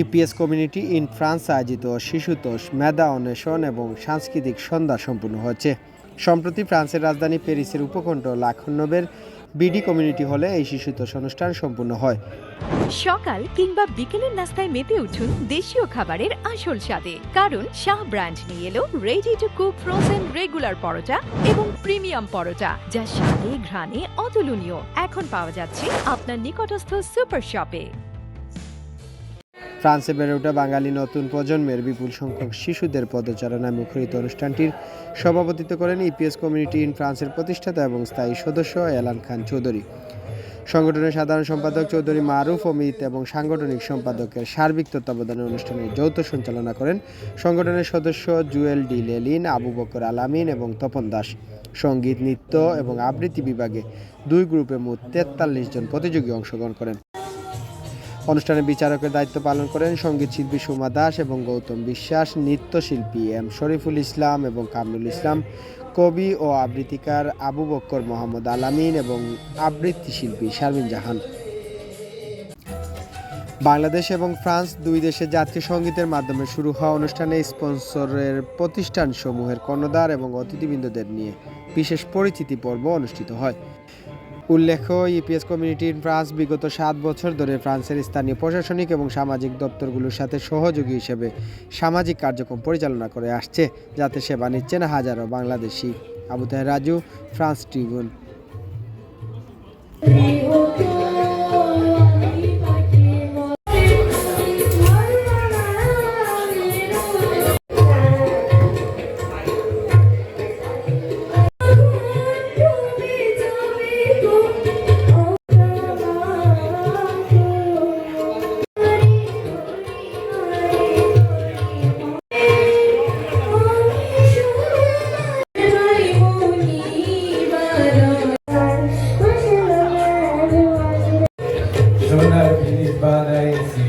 EPS community in France আয়োজিত শিশুতোষ মেধা অন্বেষণ এবং সাংস্কৃতিক সন্ধ্যা সম্পূর্ণ হয়েছে। সম্প্রতি ফ্রান্সের রাজধানী প্যারিসের উপকণ্ঠ লাখনবের বিডি কমিউনিটি হলে এই শিশুতোষ অনুষ্ঠান সম্পূর্ণ হয়। সকাল কিংবা বিকেলের নাস্তায় মেতে উঠুন দেশীয় খাবারের আসল স্বাদে। কারণ শাহ ব্র্যান্ড নিয়ে এলো ready to cook frozen regular paratha এবং প্রিমিয়াম পরোটা, যা স্বাদে, ঘ্রাণে, অতুলনীয়। এখন পাওয়া যাচ্ছে আপনার নিকটস্থ সুপার শপে। ফ্রান্সে বেড়ে ওঠা বাঙালি নতুন প্রজন্মের বিপুল সংখ্যক শিশুদের পদচারণায় মুখরিত অনুষ্ঠানটির সভাপতিত্ব করেন ইপিএস কমিউনিটি ইন ফ্রান্সের প্রতিষ্ঠাতা এবং স্থায়ী সদস্য এলান খান চৌধুরী। সংগঠনের সাধারণ সম্পাদক চৌধুরী মারুফ, অমিত এবং সাংগঠনিক সম্পাদকের সার্বিক তত্ত্বাবধানে অনুষ্ঠানের যৌথ সঞ্চালনা করেন সংগঠনের সদস্য জুয়েল ডি লেলিন, আবু বকর আলামিন এবং তপন দাস। সংগীত, নৃত্য এবং আবৃত্তি বিভাগে দুই গ্রুপে মোট তেতাল্লিশ জন প্রতিযোগী অংশগ্রহণ করেন। অনুষ্ঠানে বিচারকের দায়িত্ব পালন করেন সংগীত শিল্পী সুমা দাস এবং গৌতম বিশ্বাস, নৃত্যশিল্পী এম শরীফুল ইসলাম এবং কামরুল ইসলাম, কবি ও আবৃত্তিকার আবু বক্কর মোহাম্মদ আলামিন এবং আবৃত্তি শিল্পী শারমিন জাহান। বাংলাদেশ এবং ফ্রান্স দুই দেশের জাতীয় সঙ্গীতের মাধ্যমে শুরু হওয়া অনুষ্ঠানে স্পন্সরের প্রতিষ্ঠান সমূহের কর্ণধার এবং অতিথিবৃন্দদের নিয়ে বিশেষ পরিচিতি পর্ব অনুষ্ঠিত হয়। উল্লেখ্য, ইপিএস কমিউনিটি ইন ফ্রান্স বিগত সাত বছর ধরে ফ্রান্সের স্থানীয় প্রশাসনিক এবং সামাজিক দপ্তরগুলোর সাথে সহযোগী হিসেবে সামাজিক কার্যক্রম পরিচালনা করে আসছে, যাতে সেবা নিচ্ছেন হাজারো Bangladeshi. Abu Raju, France Tribune. birthday. It's